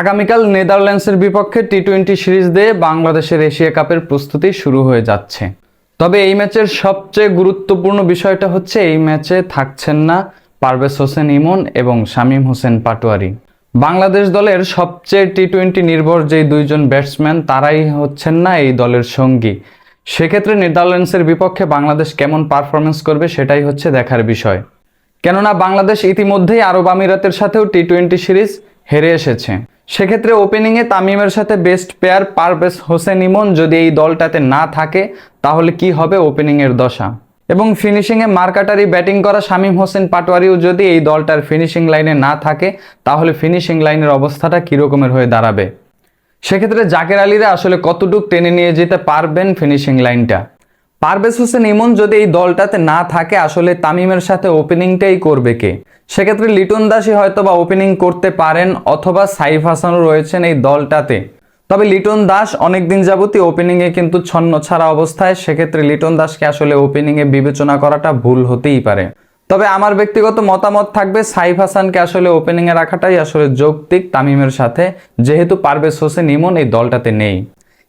আগামীকাল নেদারল্যান্ডসের বিপক্ষে টি টোয়েন্টি সিরিজ দিয়ে বাংলাদেশের এশিয়া কাপের প্রস্তুতি শুরু হয়ে যাচ্ছে। তবে এই ম্যাচের সবচেয়ে গুরুত্বপূর্ণ বিষয়টা হচ্ছে, এই ম্যাচে থাকছেন না পারভেজ হোসেন ইমন এবং শামীম হোসেন পাটোয়ারি। বাংলাদেশ দলের সবচেয়ে টি টোয়েন্টি নির্ভর যেই দুইজন ব্যাটসম্যান, তারাই হচ্ছেন না এই দলের সঙ্গী। সেক্ষেত্রে নেদারল্যান্ডসের বিপক্ষে বাংলাদেশ কেমন পারফরমেন্স করবে সেটাই হচ্ছে দেখার বিষয়। কেননা বাংলাদেশ ইতিমধ্যেই আরব আমিরাতের সাথেও টি টোয়েন্টি সিরিজ হেরে এসেছে। সেক্ষেত্রে ওপেনিংয়ে তামিমের সাথে বেস্ট পেয়ার পারভেজ হোসেন ইমন যদি এই দলটাতে না থাকে, তাহলে কি হবে ওপেনিংয়ের দশা? এবং ফিনিশিংয়ে মার্কাটারি ব্যাটিং করা শামীম হোসেন পাটোয়ারিও যদি এই দলটার ফিনিশিং লাইনে না থাকে, তাহলে ফিনিশিং লাইনের অবস্থাটা কীরকমের হয়ে দাঁড়াবে? সেক্ষেত্রে জাকের আলীরা আসলে কতটুক টেনে নিয়ে যেতে পারবেন ফিনিশিং লাইনটা পারভেজ হোসেন ইমন যদি এই দলটাতে না থাকে, আসলে তামিমের সাথে ওপেনিংটাই করবে কে? সেক্ষেত্রে লিটন দাসই হয়তো বা ওপেনিং করতে পারেন অথবা সাইফ হাসানও রয়েছেন এই দলটাতে। তবে লিটন দাস অনেকদিন যাবতীয় ওপেনিংয়ে কিন্তু ছন্ন ছাড়া অবস্থায়, সেক্ষেত্রে লিটন দাসকে আসলে ওপেনিংয়ে বিবেচনা করাটা ভুল হতেই পারে। তবে আমার ব্যক্তিগত মতামত থাকবে, সাইফ হাসানকে আসলে ওপেনিংয়ে রাখাটাই আসলে যৌক্তিক তামিমের সাথে, যেহেতু পারভেজ হোসেন ইমন এই দলটাতে নেই।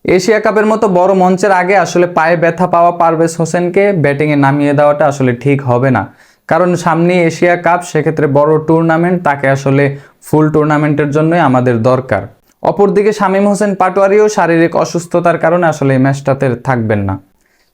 এশিয়া কাপের মতো বড় মঞ্চের আগে আসলে পায়ে ব্যথা পাওয়া পারভেজ হোসেনকে ব্যাটিংয়ে নামিয়ে দেওয়াটা আসলে ঠিক হবে না। কারণ সামনে এশিয়া কাপ, সেক্ষেত্রে বড় টুর্নামেন্ট তাকে আসলে ফুল টুর্নামেন্টের জন্যই আমাদের দরকার। অপরদিকে শামীম হোসেন পাটোয়ারিও শারীরিক অসুস্থতার কারণে আসলে এই ম্যাচটাতে থাকবেন না।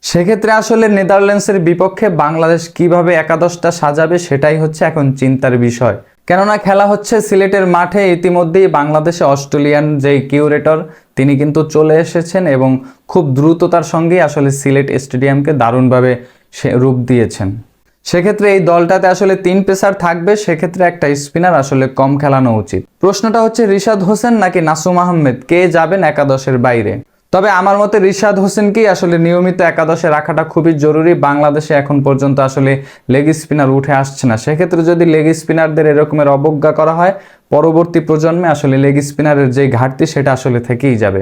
সেক্ষেত্রে আসলে নেদারল্যান্ডসের বিপক্ষে বাংলাদেশ কীভাবে একাদশটা সাজাবে সেটাই হচ্ছে এখন চিন্তার বিষয়। কেননা খেলা হচ্ছে সিলেটের মাঠে, ইতিমধ্যেই বাংলাদেশে অস্ট্রেলিয়ান যে কিউরেটর তিনি কিন্তু চলে এসেছেন এবং খুব দ্রুততার সঙ্গেই আসলে সিলেট স্টেডিয়ামকে দারুণভাবে সে রূপ দিয়েছেন। সেক্ষেত্রে এই দলটাতে আসলে তিন পেসার থাকবে, সেক্ষেত্রে একটা স্পিনার আসলে কম খেলানো উচিত। প্রশ্নটা হচ্ছে রিশাদ হোসেন নাকি নাসুম আহমেদ? কে যাবেন একাদশের বাইরে? তবে আমার মতে রিশাদ হোসেনকেই আসলে নিয়মিত একাদশে রাখাটা খুবই জরুরি। বাংলাদেশে এখন পর্যন্ত আসলে লেগ স্পিনার উঠে আসছে না। সেক্ষেত্রে যদি লেগ স্পিনারদের এরকমের অবজ্ঞা করা হয়, পরবর্তী প্রজন্মে আসলে লেগ স্পিনারের যে ঘাটতি, সেটা আসলে থেকেই যাবে।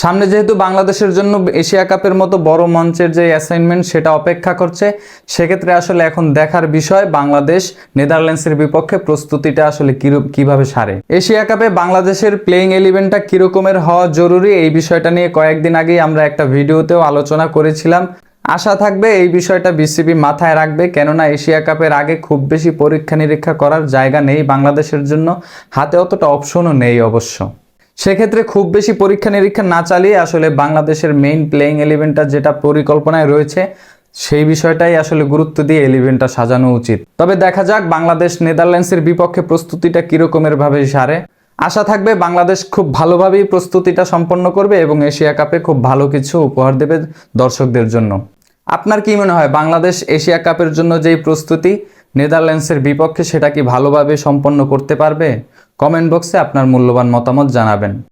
সামনে যেহেতু বাংলাদেশের জন্য এশিয়া কাপের মতো বড় মঞ্চের যে অ্যাসাইনমেন্ট সেটা অপেক্ষা করছে, সেক্ষেত্রে আসলে এখন দেখার বিষয় বাংলাদেশ নেদারল্যান্ডসের বিপক্ষে প্রস্তুতিটা আসলে কীভাবে সারে? এশিয়া কাপে বাংলাদেশের প্লেইং এলিভেনটা কিরকমের হওয়া জরুরি এই বিষয়টা নিয়ে কয়েকদিন আগেই আমরা একটা ভিডিওতেও আলোচনা করেছিলাম। আশা থাকবে এই বিষয়টা বিসিবি মাথায় রাখবে, কেননা এশিয়া কাপের আগে খুব বেশি পরীক্ষা নিরীক্ষা করার জায়গা নেই বাংলাদেশের জন্য, হাতে অতটা অপশনও নেই অবশ্য। সেক্ষেত্রে খুব বেশি পরীক্ষা নিরীক্ষা না চালিয়ে আসলে বাংলাদেশের মেইন প্লেইং এলিভেনটা যেটা পরিকল্পনায় রয়েছে, সেই বিষয়টাই আসলে গুরুত্ব দিয়ে এলিভেনটা সাজানো উচিত। তবে দেখা যাক বাংলাদেশ নেদারল্যান্ডসের বিপক্ষে প্রস্তুতিটা কিরকমের ভাবে সারে। আশা থাকবে বাংলাদেশ খুব ভালোভাবেই প্রস্তুতিটা সম্পন্ন করবে এবং এশিয়া কাপে খুব ভালো কিছু উপহার দেবে দর্শকদের জন্য। আপনার কি মনে হয়, বাংলাদেশ এশিয়া কাপের জন্য যেই প্রস্তুতি, নেদারল্যান্ডসের বিপক্ষে সেটা কি ভালোভাবে সম্পন্ন করতে পারবে? কমেন্ট বক্সে আপনার মূল্যবান মতামত জানাবেন।